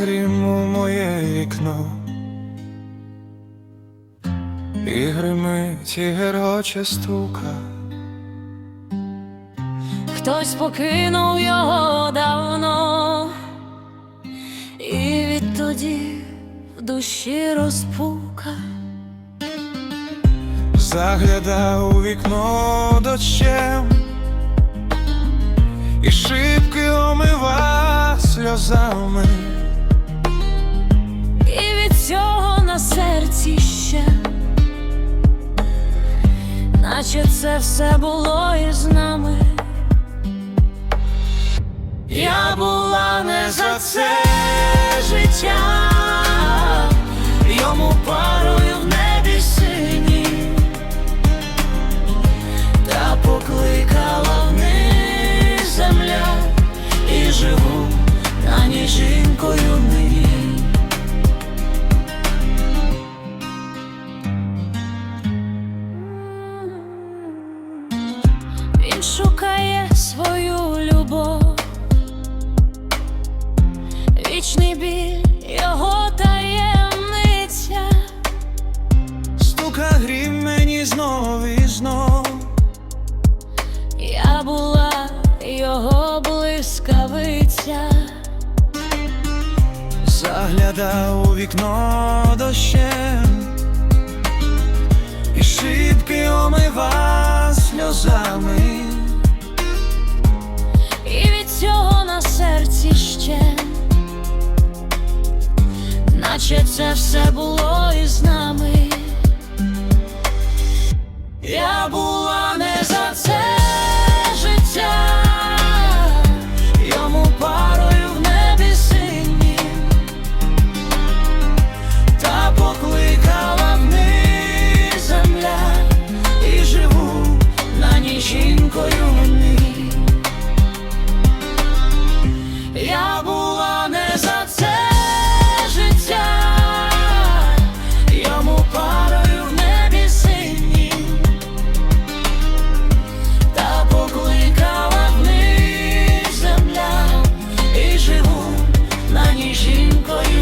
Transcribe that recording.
грім у моє вікно, і гримить, і героче стука. Хтось покинув його давно, і відтоді в душі розпука. Загляда у вікно дощем, і шибки омива сльозами. Серці наче це все було із нами. Я була не за це свою любов, вічний біль його таємниця, Стука грім мені знов і знов. я була його блискавиця, Загляда у вікно дощем, і шибки омива сльозами. наче це все було із нами. жінкою.